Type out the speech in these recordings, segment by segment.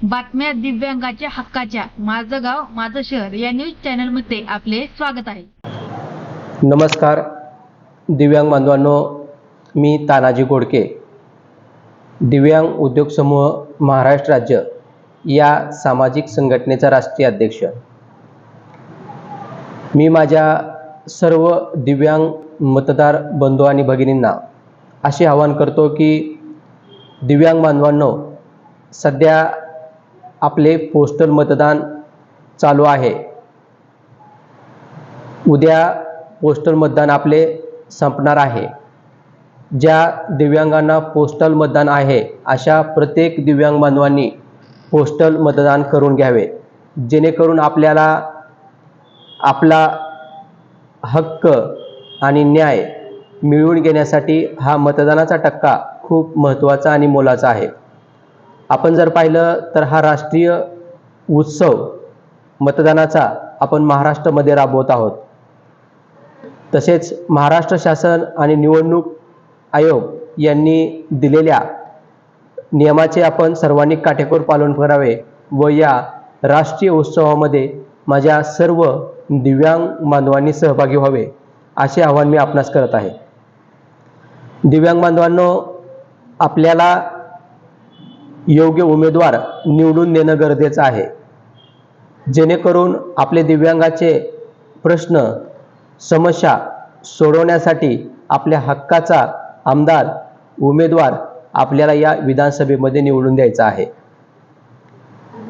बातम्या दिव्यांगाच्या हक्काच्या. माझं गाव माझं शहर या न्यूज चॅनलमध्ये आपले स्वागत आहे. नमस्कार दिव्यांग बांधवांनो. मी तानाजी गोडके दिव्यांग उद्योग समूह महाराष्ट्र राज्य या सामाजिक संघटनेचा राष्ट्रीय अध्यक्ष. मी माझ्या सर्व दिव्यांग मतदार बंधू आणि भगिनींना असे आवाहन करतो की दिव्यांग बांधवांनो सध्या आपले पोस्टल मतदान चालू आहे. उद्या पोस्टल मतदान आपले संपणार आहे. ज्या दिव्यांगांना पोस्टल मतदान आहे अशा प्रत्येक दिव्यांग बांधवांनी पोस्टल मतदान करून घ्यावे. जेणेकरून आपल्याला आपला हक्क आणि न्याय मिळवून घेण्यासाठी हा मतदानाचा टक्का खूप महत्त्वाचा आणि मोलाचा आहे. आपण जर पाहिलं तर हा राष्ट्रीय उत्सव मतदानाचा आपण महाराष्ट्रामध्ये राबवत आहोत. तसेच महाराष्ट्र शासन आणि निवडणूक आयोग यांनी दिलेल्या नियमाचे आपण सर्वांनी काटेकोर पालन करावे व या राष्ट्रीय उत्सवामध्ये माझ्या सर्व दिव्यांग बांधवांनी सहभागी व्हावे असे आवाहन मी आपणास करत आहे. दिव्यांग बांधवांनो आपल्याला योग्य उमेदवार निवडून देणं गरजेचं आहे. जेणेकरून आपले दिव्यांगाचे प्रश्न समस्या सोडवण्यासाठी आपल्या हक्काचा आमदार उमेदवार आपल्याला या विधानसभेमध्ये निवडून द्यायचा आहे.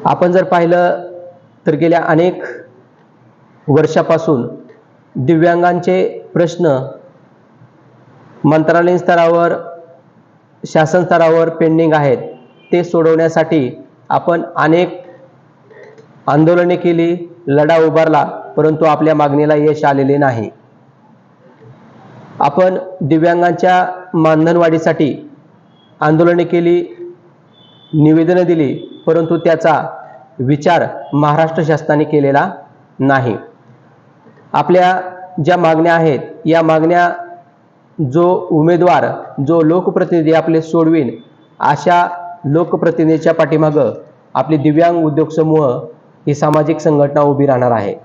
आपण जर पाहिलं तर गेल्या अनेक वर्षापासून दिव्यांगांचे प्रश्न मंत्रालयीन स्तरावर शासन स्तरावर पेंडिंग आहेत. ते सोडवण्यासाठी आपण अनेक आंदोलने केली लढा उभारला परंतु आपल्या मागणीला यश आलेले नाही. आपण दिव्यांगांच्या मानधनवाढीसाठी आंदोलने केली निवेदनं दिली परंतु त्याचा विचार महाराष्ट्र शासनाने केलेला नाही. आपल्या ज्या मागण्या आहेत या मागण्या जो उमेदवार जो लोकप्रतिनिधी आपले सोडवीन अशा लोकप्रतिनिधीच्या पाठीमागं आपली दिव्यांग उद्योग समूह ही सामाजिक संघटना उभी राहणार आहे.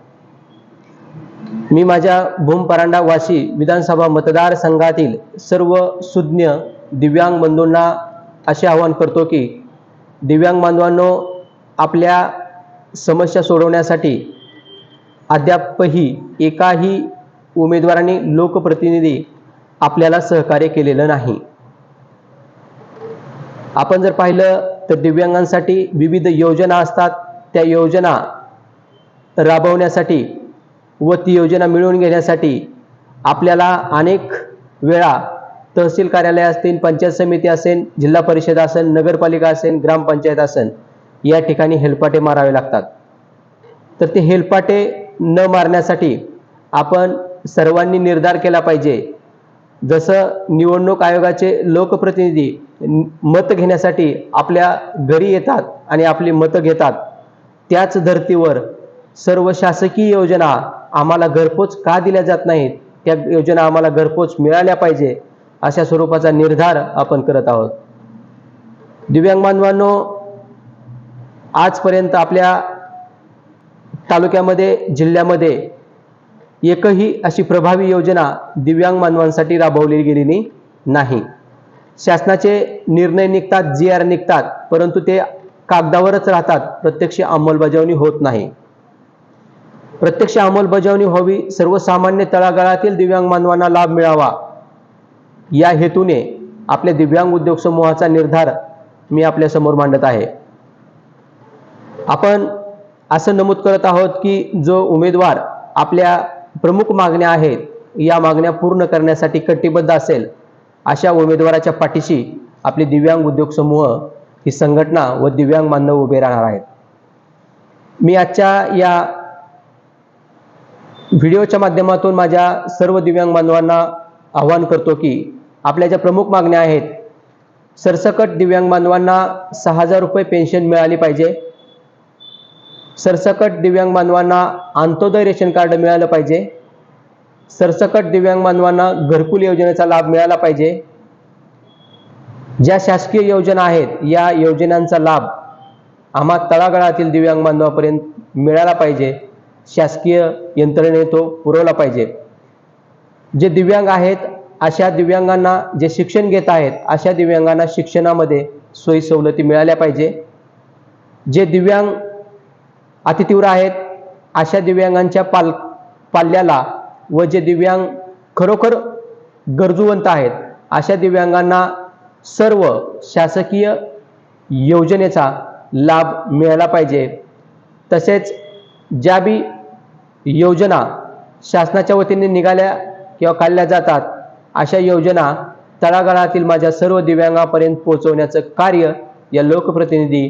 मी माझ्या भूमपरांडा वाशी विधानसभा मतदारसंघातील सर्व सुज्ञ दिव्यांग बंधूंना असे आवाहन करतो की दिव्यांग बांधवांनो आपल्या समस्या सोडवण्यासाठी अद्यापही एकाही उमेदवारांनी लोकप्रतिनिधी आपल्याला सहकार्य केलेलं नाही. आपण जर पाहिलं तर दिव्यांगांसाठी विविध योजना असतात. त्या योजना राबवण्यासाठी व ती योजना मिळवून घेण्यासाठी आपल्याला अनेक वेळा तहसील कार्यालय असतील पंचायत समिती असेल जिल्हा परिषद असेल नगरपालिका असेल ग्रामपंचायत असेल या ठिकाणी हेलपाटे मारावे लागतात. तर ते हेलपाटे न मारण्यासाठी आपण सर्वांनी निर्धार केला पाहिजे. जसं निवडणूक आयोगाचे लोकप्रतिनिधी मत घेण्यासाठी आपल्या घरी येतात आणि आपली मतं घेतात. त्याच धर्तीवर सर्व शासकीय योजना आम्हाला घरपोच का दिल्या जात नाहीत? त्या योजना आम्हाला घरपोच मिळाल्या पाहिजे अशा स्वरूपाचा निर्धार आपण करत आहोत. दिव्यांग बांधवांनो आजपर्यंत आपल्या तालुक्यामध्ये जिल्ह्यामध्ये एकही अशी प्रभावी योजना दिव्यांग मानवांसाठी राबवली गेलेली नाही. शासनाचे निर्णय निघतात जी आर निघतात परंतु ते कागदावरच राहतात. प्रत्यक्ष अंमलबजावणी होत नाही. प्रत्यक्ष अंमलबजावणी व्हावी सर्वसामान्य तळागाळातील दिव्यांग मानवांना लाभ मिळावा. या हेतूने आपल्या दिव्यांग उद्योग समूहाचा निर्धार मी आपल्यासमोर मांडत आहे. आपण असं नमूद करत आहोत की जो उमेदवार आपल्या प्रमुख मागण्या आहेत या मागण्या पूर्ण करण्यासाठी कटिबद्ध असेल. अशा उमेदवाराच्या पाठीशी आपले दिव्यांग उद्योग समूह ही संघटना व दिव्यांग बांधव उभे राहणार आहेत. मी आजच्या या व्हिडिओच्या माध्यमातून माझ्या सर्व दिव्यांग बांधवांना आवाहन करतो की आपल्या ज्या प्रमुख मागण्या आहेत सरसकट दिव्यांग बांधवांना सहा हजार रुपये पेन्शन मिळाली पाहिजे. सरसकट दिव्यांग बांधवांना अंत्योदय रेशन कार्ड मिळालं पाहिजे. सरसकट दिव्यांग बांधवांना घरकुल योजनेचा लाभ मिळाला पाहिजे. ज्या शासकीय योजना आहेत या योजनांचा लाभ आम्हा तळागाळातील दिव्यांग बांधवापर्यंत मिळाला पाहिजे. शासकीय यंत्रणेने तो पुरवला पाहिजे. जे दिव्यांग आहेत अशा दिव्यांगांना जे शिक्षण घेत आहेत अशा दिव्यांगांना शिक्षणामध्ये सोयी सवलती मिळाल्या पाहिजे. जे दिव्यांग अतितीव्र आहेत अशा दिव्यांगांच्या पाल पाल्याला व जे दिव्यांग खरोखर गरजूवंत आहेत अशा दिव्यांगांना सर्व शासकीय योजनेचा लाभ मिळाला पाहिजे. तसेच ज्या बी योजना शासनाच्या वतीने निघाल्या किंवा काढल्या जातात अशा योजना तळागाळातील माझ्या सर्व दिव्यांगापर्यंत पोहोचवण्याचं कार्य या लोकप्रतिनिधी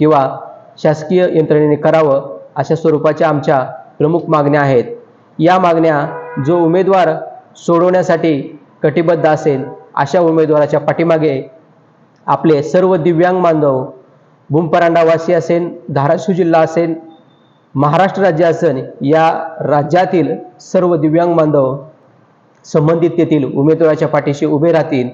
किंवा शासकीय यंत्रणेने करावं अशा स्वरूपाच्या आमच्या प्रमुख मागण्या आहेत. या मागण्या जो उमेदवार सोडवण्यासाठी कटिबद्ध असेल अशा उमेदवाराच्या पाठीमागे आपले सर्व दिव्यांग बांधव भूमपरांडावासी असेल धाराशिव जिल्हा असेल महाराष्ट्र राज्य असेल या राज्यातील सर्व दिव्यांग बांधव संबंधित तेथील उमेदवाराच्या पाठीशी उभे राहतील.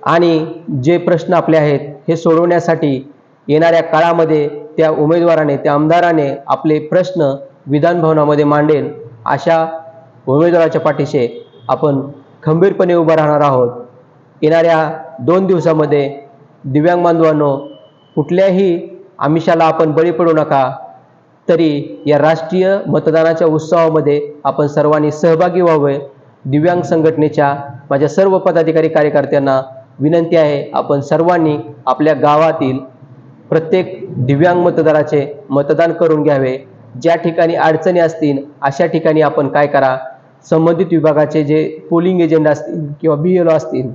आणि जे प्रश्न आपले आहेत हे सोडवण्यासाठी येणाऱ्या काळामध्ये त्या उमेदवाराने त्या आमदाराने आपले प्रश्न विधान भवनामध्ये मांडेल अशा उमेदवाराच्या पाठीशी आपण खंबीरपणे उभं राहणार आहोत. येणाऱ्या दोन दिवसामध्ये दिव्यांग बांधवांनो कुठल्याही आमिषाला आपण बळी पडू नका. तरी या राष्ट्रीय मतदानाच्या उत्सवामध्ये आपण सर्वांनी सहभागी व्हावे. दिव्यांग संघटनेच्या माझ्या सर्व पदाधिकारी कार्यकर्त्यांना विनंती आहे आपण सर्वांनी आपल्या गावातील प्रत्येक दिव्यांग मतदाराचे मतदान करून घ्यावे. ज्या ठिकाणी अडचणी असतील अशा ठिकाणी आपण काय करा? संबंधित विभागाचे जे पोलिंग एजंट असतील किंवा बी एल ओ असतील